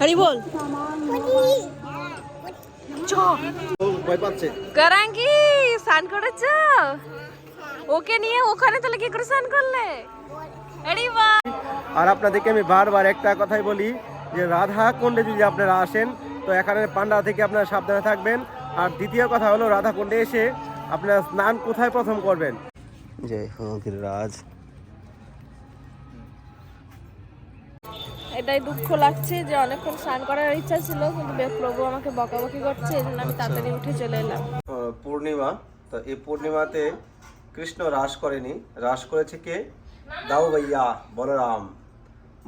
হরি বল। পাচ্ছে করাঙ্গি স্নান করেছ? ওকে নিয়ে ওখানে তাহলে কি করে স্নান করলে? আরে বাহ আর আপনাদেরকে আমি বারবার একটা কথাই বলি যে রাধা কুণ্ডে যদি আপনারা আসেন তো এখানে পান্ডা থেকে আপনারা সাবধানে থাকবেন। আর দ্বিতীয় কথা হলো রাধা কুণ্ডে এসে আপনারা স্নান কোথায় প্রথম করবেন? জয় হো গিরিরাজ এটাই দুঃখ লাগছে যে অনেকক্ষণ স্নান করার ইচ্ছা ছিল কিন্তু প্রভু আমাকে বকাবকি করছে এই জন্য আমি তাড়াতাড়ি উঠে চলে এলাম। পূর্ণিমা তো এই পূর্ণিমাতে কৃষ্ণ রাস করেনি। রাস করেছে কে? দাউ ভাইয়া বলরাম।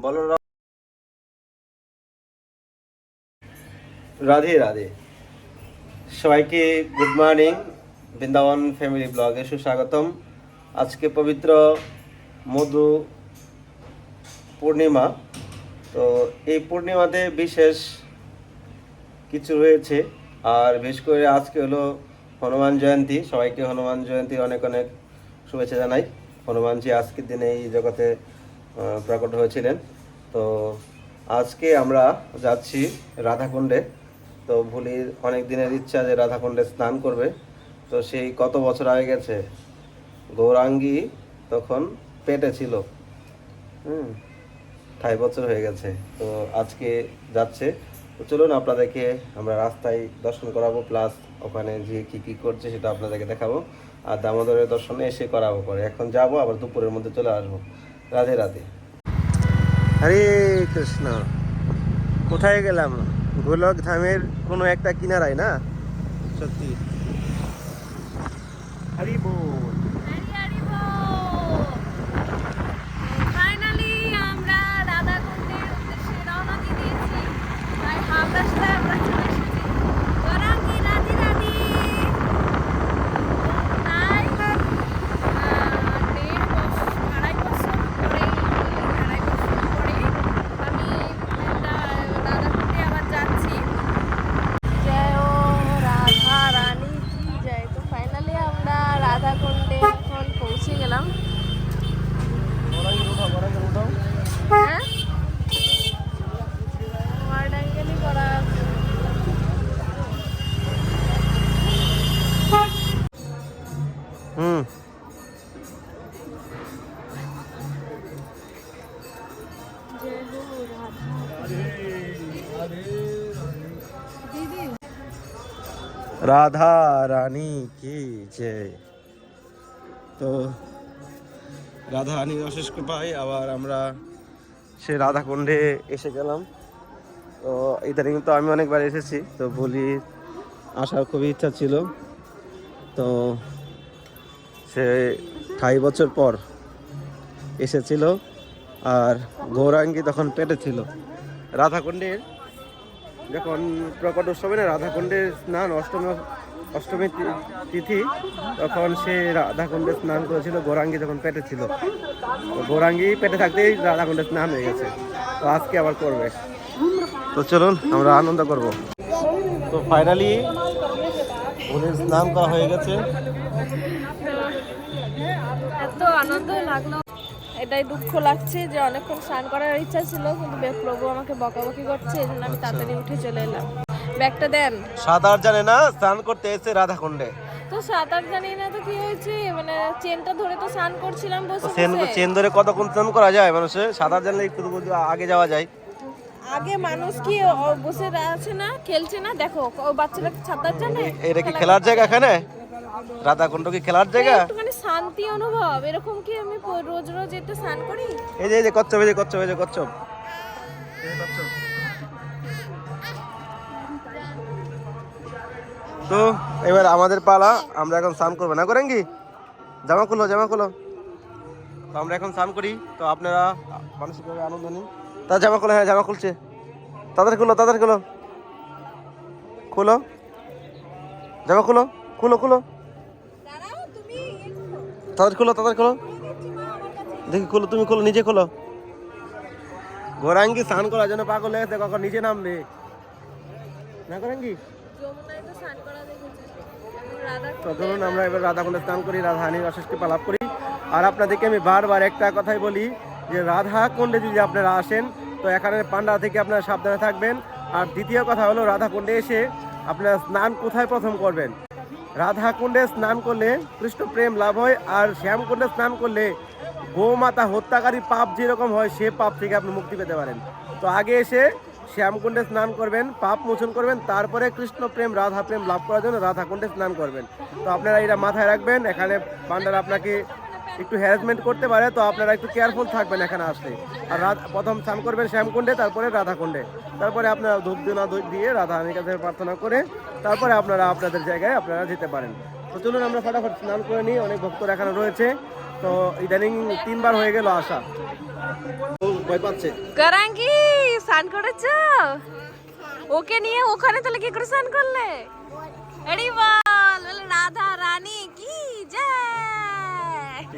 বলরাম রাধে রাধে। সবাইকে গুড মর্নিং বৃন্দাবন ফ্যামিলি ব্লগে সুস্বাগতম। আজকে পবিত্র মধু পূর্ণিমা। তো এই পূর্ণিমাতে বিশেষ কিছু রয়েছে। আর বিশেষ করে আজকে হলো হনুমান জয়ন্তী। সবাইকে হনুমান জয়ন্তীর অনেক অনেক শুভেচ্ছা জানাই। হনুমানজি আজকের দিনে এই জগতে প্রকট হয়েছিলেন। তো আজকে আমরা যাচ্ছি রাধাকুণ্ডে। তো ভুলির অনেক দিনের ইচ্ছা যে রাধাকুণ্ডে স্নান করবে। তো সেই কত বছর আগে গেছে? গৌরাঙ্গী তখন পেটে ছিল। হুম। ঠাই বছর হয়ে গেছে তো আজকে যাচ্ছে। তো চলুন আপনাদেরকে আমরা রাস্তায় দর্শন করাবো প্লাস ওখানে যে কি কি করছে সেটা আপনাদেরকে দেখাবো। আর দামোদরের দর্শনে এসে করাবো পরে। এখন যাব আবার দুপুরের মধ্যে চলে আসব। রাধে রাধে। হরে কৃষ্ণ কোথায় গেলাম? গোলক ধামের কোনো একটা কিনারায় না? সত্যি। হরি বল রাধা রানী কি জয় তো রাধা রানীর অশেষ কৃপায় আবার আমরা সে রাধাকুণ্ডে এসে গেলাম। তো ইদানিং তো আমি অনেকবার এসেছি, তো বলি আসার খুবই ইচ্ছা ছিল। তো সে ঠাই বছর পর এসেছিল, আর গৌরাঙ্গী তখন পেটে ছিল রাধাকুণ্ডের যখন প্রকট উৎসবে না রাধাকুণ্ডের স্নান, অষ্টমী অষ্টমী তিথি, তখন সে রাধাকুণ্ডে স্নান করেছিল, গৌরাঙ্গী যখন পেটে ছিল। গৌরাঙ্গী পেটে থাকতেই রাধাকুণ্ডে স্নান হয়ে গেছে। তো আজকে আবার করবে। তো চলুন, আমরা আনন্দ করব। তো ফাইনালি ওদের স্নান করা হয়ে গেছে। এত আনন্দ লাগল। এটাই দুঃখ লাগছে যে অনেকক্ষণ স্নান করার ইচ্ছা ছিল কিন্তু প্রভু আমাকে বকাবকি করছে এই জন্য আমি তাড়াতাড়ি উঠে চলে এলাম। ব্যাগটা দেন। সাঁতার জানে না স্নান করতে এসে রাধাকুণ্ডে। তো সাঁতার জানি না তো কি হয়েছে মানে চেনটা ধরে তো স্নান করছিলাম বসে চেন চেন ধরে কতক্ষণ স্নান করা যায় মানুষের? সাঁতার জানলে একটু আগে যাওয়া যায়। আগে মানুষ কি বসে আছে না খেলছে না? দেখো ও বাচ্চারা কি সাঁতার জানে? এটা কি খেলার জায়গা এখানে? রাধাকুণ্ড কি খেলার জায়গা? একটুখানি শান্তি অনুভব। এরকম কি আমি রোজ রোজ এতে স্নান করি? এই যে এই যে কচ্ছপ এই যে কচ্ছপ এই যে কচ্ছপ। তো এবার আমাদের পালা আমরা এখন স্নান করব। না করেন কি জামা খুলো জামা খুলো। তো আমরা এখন স্নান করি। তো আপনারা মানসিকভাবে আনন্দ নিন। তা জামা খুলো হ্যাঁ জামা খুলছে। তাদের খুলো তাদের খুলো। খুলো। জামা খুলো খুলো খুলো। তাদের খুলো তাদের খুলো। দেখি খোলো, তুমি খোলো, নিজে খোলো। গোরাঙ্গি স্নান করার জন্য পাগল হয়ে গেছে, কখন নিচে নামবে? না গোরাঙ্গি? তো ধরুন আমরা এবার রাধাকুণ্ডে স্নান করি, রাধা হানির অশেষকে পালাপ করি। আর আপনাদেরকে আমি বারবার একটা কথাই বলি যে, রাধা কুণ্ডে যদি আপনারা আসেন, তো এখানে পান্ডা থেকে আপনারা সাবধানে থাকবেন। আর দ্বিতীয় কথা হলো রাধাকুণ্ডে এসে আপনারা স্নান কোথায় প্রথম করবেন? রাধাকুণ্ডে স্নান করলে কৃষ্ণ প্রেম লাভ হয়, আর শ্যামকুণ্ডে স্নান করলে গোমাতা হত্যাকারী পাপ যেরকম হয়, সে পাপ থেকে আপনি মুক্তি পেতে পারেন। তো আগে এসে শ্যামকুণ্ডে স্নান করবেন, পাপ মোচন করবেন, তারপরে কৃষ্ণ প্রেম, রাধা প্রেম লাভ করার জন্য রাধাকুণ্ডে স্নান করবেন। তো আপনারা এটা মাথায় রাখবেন, এখানে পান্ডারা আপনাকে একটু হ্যারাসমেন্ট করতে পারে, তো আপনারা একটু কেয়ারফুল থাকবেন এখানে আসলে আর রাত প্রথম স্নান করবেন শ্যামকুণ্ডে, তারপরে রাধাকুণ্ডে। তারপরে আপনারা ধূপ দিনা দিয়ে রাধা রানীর কাছে প্রার্থনা করে, তারপরে আপনারা আপনাদের জায়গায় আপনারা যেতে পারেন। তো চলুন আমরা ফটাফট স্নান করে নিই, অনেক ভক্তরা এখানে রয়েছে। তো ইদানিং তিনবার হয়ে গেল আসা। ভয় পাচ্ছে। স্নান করেছ? ওকে নিয়ে ওখানে তাহলে কি করে স্নান করলে? রাধা, রানী, কি? জয়!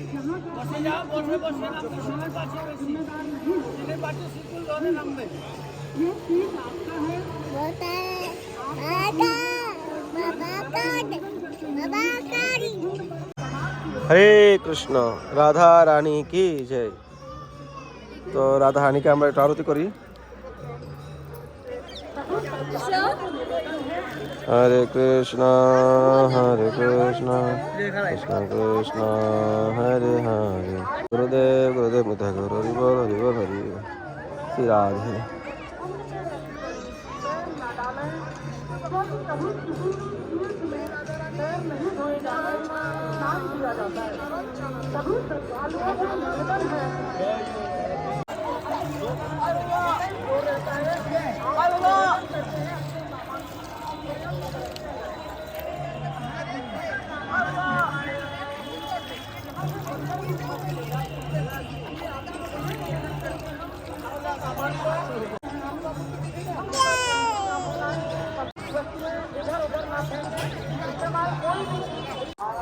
ঠিক আছে তো? হরি বল চ বাবা কই হরে কৃষ্ণ, রাধা রানী কি জয় তো রাধা রানীকে আমরা একটু আরতি করি হরে কৃষ্ণ হরে কৃষ্ণ কৃষ্ণ কৃষ্ণ হরে হরে গুরুদেব গুরুদেব মিথা গুরু হরি বল হরি বল হরি বল। শ্রী রাধে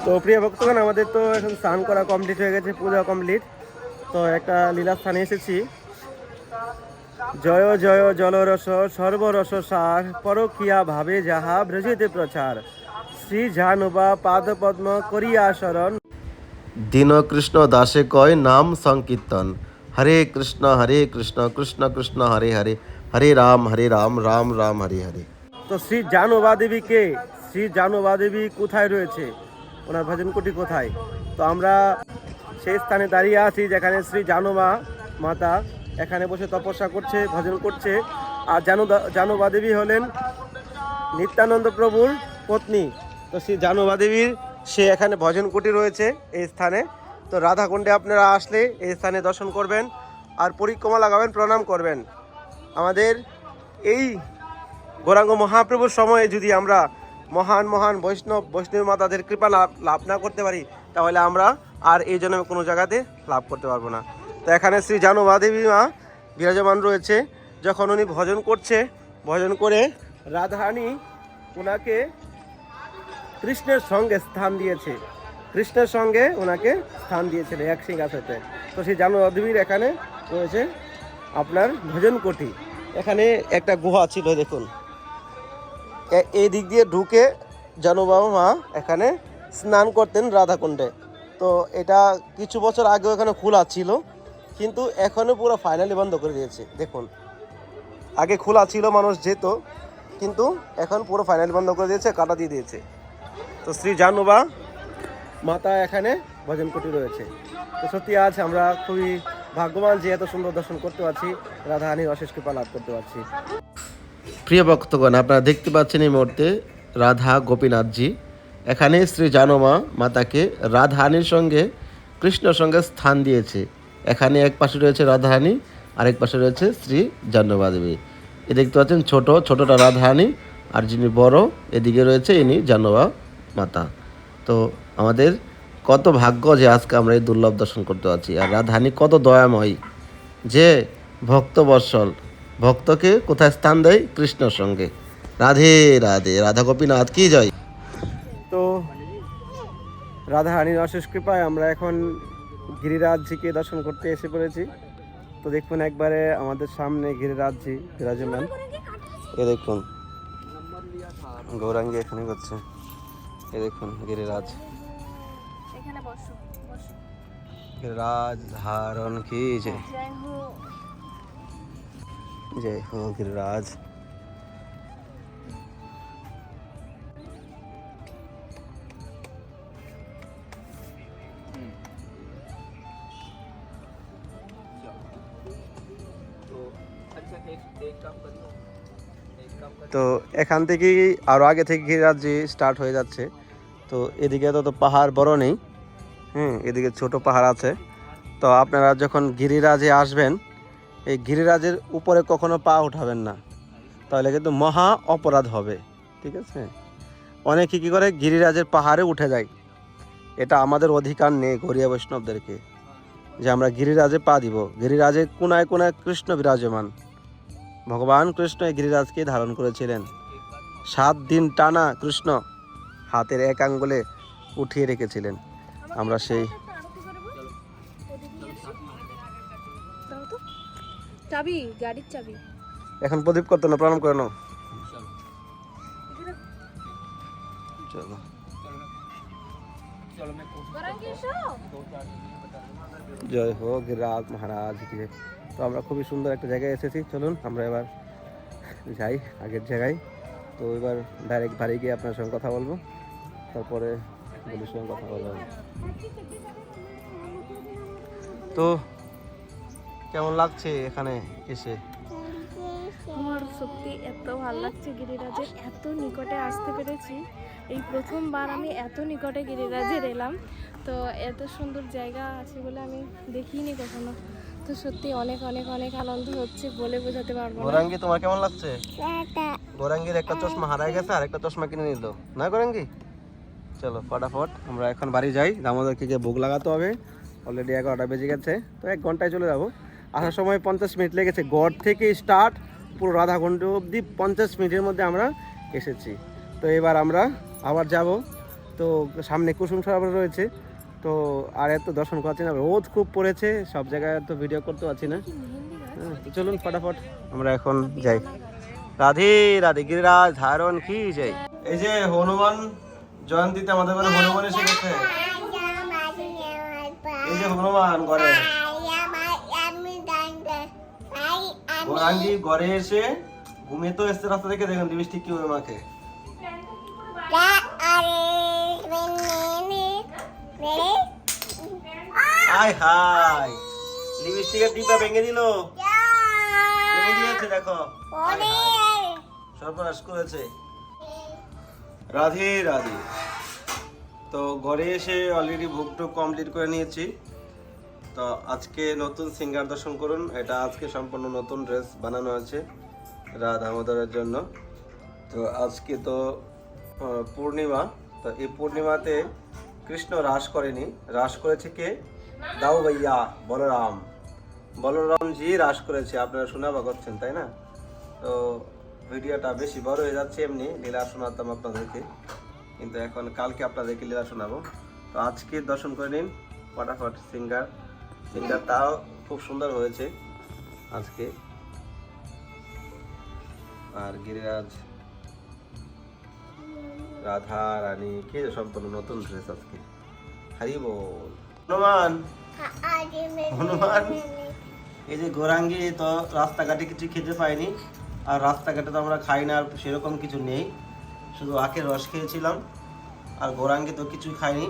তো প্রিয় ভক্তগণ আমাদের তো এখন স্নান করা কমপ্লিট হয়ে গেছে পূজা কমপ্লিট তো একটা লীলা স্থানে এসেছি। জয় জয় জলরস সর্বরস সার পরকিয়া ভাবে যাহা ব্রজেতে প্রচার। শ্রী জানুবা পাদ পদ্ম করিয়া শরণ। দীন কৃষ্ণ দাসে কয় নাম সংকীর্তন। হরে কৃষ্ণ হরে কৃষ্ণ কৃষ্ণ কৃষ্ণ হরে হরে। হরে রাম হরে রাম রাম রাম হরে হরে। তো শ্রী জানুবা দেবী কে শ্রী জানুবা দেবী কোথায় রয়েছে? ওনার ভজন কুটি কোথায়? তো আমরা সেই স্থানে দাঁড়িয়ে আছি যেখানে শ্রী জানুমা মাতা এখানে বসে তপস্যা করছে, ভজন করছে। আর জানু জানুবা দেবী হলেন নিত্যানন্দ প্রভুর পত্নী। তো শ্রী জানুবা দেবীর সে এখানে ভজন কুটি রয়েছে এই স্থানে। তো রাধাকুণ্ডে আপনারা আসলে এই স্থানে দর্শন করবেন আর পরিক্রমা লাগাবেন, প্রণাম করবেন। আমাদের এই গৌরাঙ্গ মহাপ্রভুর সময়ে যদি আমরা মহান মহান বৈষ্ণব বৈষ্ণব মাতাদের কৃপা লাভ লাভ না করতে পারি, তাহলে আমরা আর এই জন্য কোনো জায়গাতে লাভ করতে পারব না। তো এখানে শ্রী জানুবা দেবী মা বিরাজমান রয়েছে। যখন উনি ভজন করছে, ভজন করে রাধারানী ওনাকে কৃষ্ণের সঙ্গে স্থান দিয়েছে। কৃষ্ণের সঙ্গে ওনাকে স্থান দিয়েছিল এক সিংহাসতে তো সেই জানুবা দেবীর এখানে রয়েছে আপনার ভজন কোঠি এখানে একটা গুহা ছিল, দেখুন। এই দিক দিয়ে ঢুকে জানুবাবা মা, এখানে স্নান করতেন রাধাকুণ্ডে। তো এটা কিছু বছর আগেও এখানে খোলা ছিল, কিন্তু এখনও পুরো ফাইনালি বন্ধ করে দিয়েছে। দেখুন, আগে খোলা ছিল, মানুষ যেত, কিন্তু এখন পুরো ফাইনালি বন্ধ করে দিয়েছে, কাটা দিয়ে দিয়েছে। তো শ্রী জানুবা মাতা এখানে ভজন কুটি রয়েছে। তো সত্যি আজ আমরা খুবই ভাগ্যবান যে এত সুন্দর দর্শন করতে পারছি, রাধা রাধাহানির অশেষ কৃপা লাভ করতে পারছি। প্রিয় ভক্তগণ, আপনারা দেখতে পাচ্ছেন এই মুহূর্তে রাধা গোপীনাথজি। এখানে শ্রী জানমা মাতাকে রাধাহানির সঙ্গে, কৃষ্ণর সঙ্গে স্থান দিয়েছে। এখানে এক পাশে রয়েছে রাধাহানি, আরেক পাশে রয়েছে শ্রী জাহ্নবা দেবী এ দেখতে পাচ্ছেন ছোট, ছোটটা রাধাহানি, আর যিনি বড়, এদিকে রয়েছে ইনি জাহ্নবা মাতা। তো আমাদের কত ভাগ্য যে আজকে আমরা এই দুর্লভ দর্শন করতে পারছি। আর রাধাহানি কত দয়াময়ী, যে ভক্ত বৎসল ভক্তকে কোথায় স্থান দেয়? কৃষ্ণর সঙ্গে। রাধে রাধে। রাধা গোপীনাথ কি জয়? তো রাধা রানীর অশেষ কৃপায় আমরা এখন গিরিরাজজিকে দর্শন করতে এসে পড়েছি। তো দেখুন একবারে আমাদের সামনে গিরিরাজজি বিরাজমান। এ দেখুন গৌরাঙ্গি এখানে করছে। এ দেখুন গিরিরাজ। এখানে বসো বসো। গিরিরাজ ধারণ কি হো जय हो गिरिराज তো এখান থেকেই আরও আগে থেকে গিরিরাজ স্টার্ট হয়ে যাচ্ছে তো এদিকে তো তো পাহাড় বড় নেই হুম এদিকে ছোট পাহাড় আছে তো আপনারা যখন গিরিরাজে আসবেন এই গিরিরাজের উপরে কখনো পা উঠাবেন না। তাহলে কিন্তু মহা অপরাধ হবে, ঠিক আছে? অনেকে কী করে? গিরিরাজের পাহাড়ে উঠে যায়। এটা আমাদের অধিকার নেই গরিয়া বৈষ্ণবদেরকে যে আমরা গিরিরাজে পা দিব। গিরিরাজে কোনায় কোনায় কৃষ্ণ বিরাজমান। ভগবান কৃষ্ণ এই গিরিরাজকে ধারণ করেছিলেন। সাত দিন টানা কৃষ্ণ হাতের এক আঙ্গুলে উঠিয়ে রেখেছিলেন। আমরা সেই চাবি গাড়ির চাবি। এখন প্রদীপ করতো না প্রণাম করে নাও। চলো। জয় হোক গিরিরাজ মহারাজ কি তো আমরা খুবই সুন্দর একটা জায়গায় এসেছি। চলুন আমরা এবার যাই আগের জায়গায়। তো এবার ডাইরেক্ট বাড়ি গিয়ে আপনার সঙ্গে কথা বলব। তারপরে বলির সঙ্গে কথা বলব তো কেমন লাগছে এখানে এসে? আমার সত্যি এত ভালো লাগছে গিরিরাজের এত নিকটে আসতে পেরেছি। এই প্রথমবার আমি এত নিকটে গিরিরাজের এলাম। তো এত সুন্দর জায়গা আছে বলে আমি দেখিনি কখনো। তো সত্যি অনেক অনেক অনেক আনন্দ হচ্ছে বলে বোঝাতে পারব না। গোরাঙ্গি তোমার কেমন লাগছে? গোরাঙ্গির একটা চশমা হারাই গেছে আর একটা চশমা কিনে নিল। না গোরাঙ্গি? চলো ফটাফট আমরা এখন বাড়ি যাই। দামোদরকে গিয়ে ভোগ লাগাতে হবে। অলরেডি এগারোটা বেজে গেছে তো এক ঘন্টায় চলে যাব। আসার সময় পঞ্চাশ মিনিট লেগেছে। গড় থেকে স্টার্ট পুরো আধা ঘণ্টা অবধি পঞ্চাশ মিনিটের মধ্যে আমরা এসেছি। তো এবার আমরা আবার যাব। তো সামনে কুসুম সরোবর রয়েছে। তো আর এত দর্শন করছি না রোদ খুব পড়েছে সব জায়গায় তো ভিডিও করতে পারছি না। হ্যাঁ, চলুন ফটাফট আমরা এখন যাই। রাধে রাধে গিরিরাজ ধারণ কি যাই এই যে হনুমান জয়ন্তীতে আমাদের ঘরে হনুমান এসে গেছে। এই যে হনুমান ঘরে। গোরাঙ্গি ঘরে এসে ঘুমিয়ে তো এসছে রাস্তা থেকে দেখুন লিপস্টিক কি হবে মাকে। আয় হাই লিপস্টিকের টিপা ভেঙে দিল। ভেঙে দিয়েছে দেখো। সর্বনাশ করেছে। রাধে রাধে। তো ঘরে এসে অলরেডি ভোগটো কমপ্লিট করে নিয়েছি। তো আজকে নতুন সিঙ্গার দর্শন করুন। এটা আজকে সম্পূর্ণ নতুন ড্রেস বানানো আছে রাধা দামোদরের জন্য। তো আজকে তো পূর্ণিমা। তো এই পূর্ণিমাতে কৃষ্ণ রাস করেনি। রাস করেছে কে? দাও ভাইয়া, বলরাম। বলরামজি রাস করেছে। আপনারা শোনা করছেন, তাই না? তো ভিডিওটা বেশি বড় হয়ে যাচ্ছে এমনি, লীলা শোনাতাম আপনাদেরকে। কিন্তু এখন কালকে আপনাদেরকে লীলা শোনাবো। তো আজকে দর্শন করে নিন, ফটাফট সিঙ্গার। সিঙ্গারটাও খুব সুন্দর হয়েছে আজকে। আর গিরিরাজ, রাধা, রানী, কে সম্পূর্ণ নতুন ড্রেস আজকে? হারি বল। হনুমান। হনুমান। এই যে গোরাঙ্গি তো রাস্তাঘাটে কিছু খেতে পাইনি আর রাস্তাঘাটে তো আমরা খাই না, আর সেরকম কিছু নেই। শুধু আখের রস খেয়েছিলাম, আর গোরাঙ্গি তো কিছু খাইনি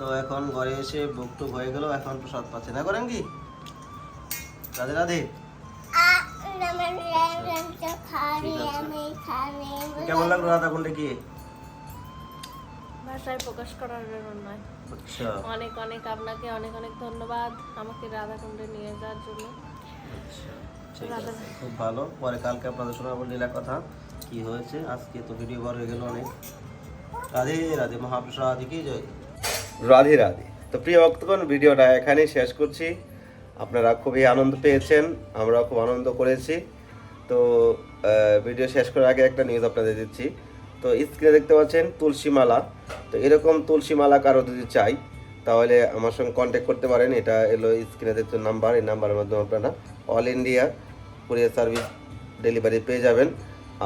তো এখন ঘরে এসে বুক টুক হয়ে গেল এখন প্রসাদ পাচ্ছে। না করেন কি রাধে রাধে। কেমন লাগল রাধা কুণ্ডে গিয়ে? ভাষায় প্রকাশ করার নয়। আচ্ছা। অনেক অনেক আপনাকে অনেক অনেক ধন্যবাদ আমাকে রাধাকুণ্ডে নিয়ে যাওয়ার জন্য। আচ্ছা, ঠিক আছে খুব ভালো। পরে কালকে আপনাদের শোনাবো লীলা কথা। কি হয়েছে? আজকে তো ভিডিও বড় হয়ে গেল অনেক। রাধে রাধে মহাপ্রসাদ কি জয়? রাধে রাধে। তো প্রিয় ভক্তগণ, ভিডিওটা এখানেই শেষ করছি। আপনারা খুবই আনন্দ পেয়েছেন আমরা খুব আনন্দ করেছি। তো ভিডিও শেষ করার আগে একটা নিউজ আপনাদের দিচ্ছি। তো স্ক্রিনে দেখতে পাচ্ছেন তুলসী মালা তো, এরকম তুলসী মালা কারও যদি চাই, তাহলে আমার সঙ্গে কন্ট্যাক্ট করতে পারেন। এটা এলো স্ক্রিনে দেখতে নাম্বার এই নাম্বারের মাধ্যমে আপনারা all India courier service delivery পেয়ে যাবেন।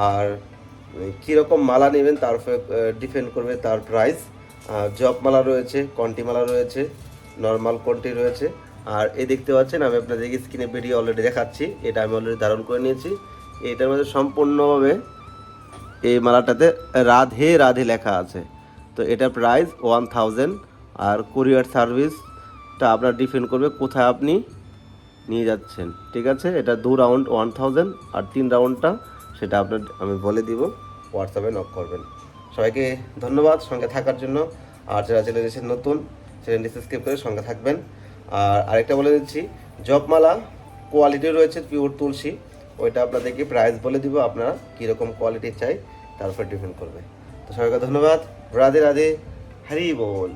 আর, কীরকম মালা নেবেন, তার ডিপেন্ড করবে তার প্রাইস জব মালা রয়েছে কন্টি মালা রয়েছে নর্মাল কন্টি রয়েছে। আর এই দেখতে পাচ্ছেন, আমি আপনাদেরকে স্ক্রিনে ভিডিও অলরেডি দেখাচ্ছি, এটা আমি অলরেডি ধারণ করে নিয়েছি। এটার মধ্যে সম্পূর্ণভাবে এই মালাটাতে রাধে রাধে লেখা আছে। তো এটার প্রাইস ওয়ান থাউজেন্ড আর কুরিয়ার সার্ভিসটা আপনার ডিপেন্ড করবে কোথায় আপনি নিয়ে যাচ্ছেন, ঠিক আছে? এটা দু রাউন্ড ওয়ান থাউজেন্ড আর তিন রাউন্ডটা সেটা আপনার, আমি বলে দিব হোয়াটসঅ্যাপে নক করবেন। সবাইকে ধন্যবাদ সঙ্গে থাকার জন্য। আর যারা চ্যানেল এসে নতুন চ্যানেলটি সাবস্ক্রাইব করে সঙ্গে থাকবেন। আর আরেকটা বলে দিচ্ছি জবমালা কোয়ালিটি রয়েছে পিওর তুলসী। ওইটা আপনাদেরকে প্রাইস বলে দিব আপনারা কীরকম কোয়ালিটি চাই, তার উপর ডিপেন্ড করবে। তো সবাইকে ধন্যবাদ। রাধে রাধে, হরি বল।